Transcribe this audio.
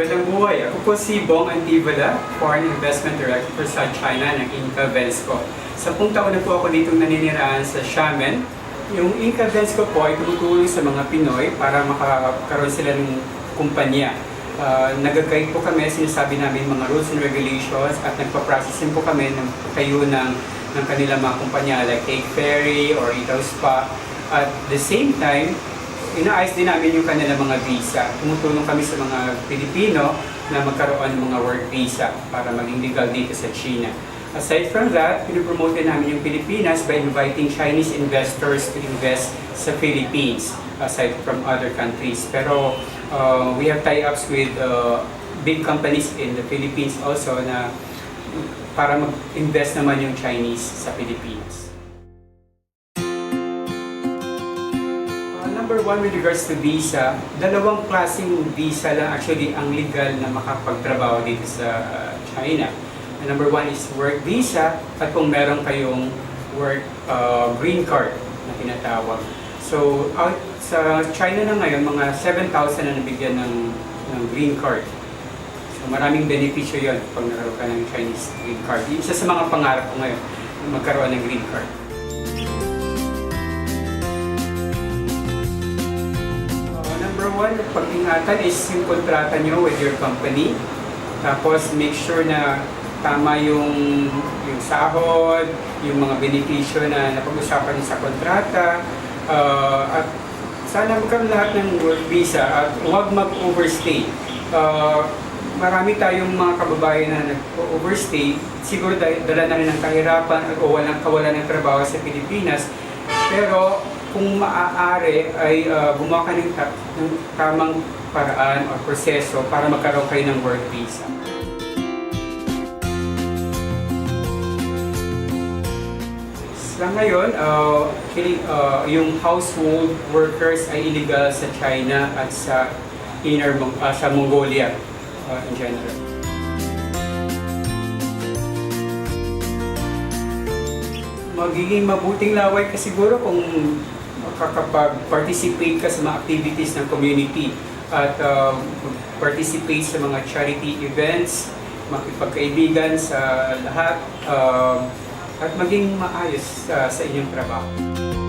Magandang buhay. Ako po si Bong Antivala, Foreign Investment Director sa China ng Inca Vensco. Sampung taon na po ako dito naninirahan sa Xiamen. Yung Inca Vensco po ay tumutulong sa mga Pinoy para makakaroon sila ng kumpanya. Uh, nag-guide po kami, sinasabi namin mga rules and regulations at nagpa-processing po kami ng kayo ng, ng kanilang mga kumpanya like Cake Ferry or Retail Spa. At the same time, inaayos din namin yung kanilang mga visa. Tumutulong kami sa mga Pilipino na magkaroon ng mga work visa para maging legal dito sa China. Aside from that, pinopromote din namin yung Pilipinas by inviting Chinese investors to invest sa Philippines aside from other countries. Pero uh, we have tie-ups with uh, big companies in the Philippines also na para mag-invest naman yung Chinese sa Pilipinas. Number one with regards to visa, dalawang klaseng visa lang actually ang legal na makapagtrabaho dito sa uh, China. Number one is work visa at kung meron kayong work uh, green card na tinatawag. So out sa China na ngayon, mga 7,000 na nabigyan ng, ng green card. So maraming benepisyo yon pag nakaroon ka ng Chinese green card. Isa sa mga pangarap ko ngayon, magkaroon ng green card. One, pag-ingatan is yung kontrata nyo with your company. Tapos make sure na tama yung, yung sahod, yung mga benepisyo na napag-usapan sa kontrata. Uh, at sana magkaroon lahat ng work visa at huwag mag-overstay. Uh, marami tayong mga kababayan na nag-overstay. Siguro dahil dala na rin ng kahirapan o walang kawalan ng trabaho sa Pilipinas. Pero kung maaari ay uh, gumawa ka ng, ta- ng tamang paraan o proseso para magkaroon kayo ng work visa. Sa ngayon, uh, actually, uh, yung household workers ay illegal sa China at sa inner Mong- uh, sa Mongolia uh, in general. Magiging mabuting laway ka siguro kung makakapag-participate ka sa mga activities ng community at uh, participate sa mga charity events, makipagkaibigan sa lahat, uh, at maging maayos uh, sa inyong trabaho.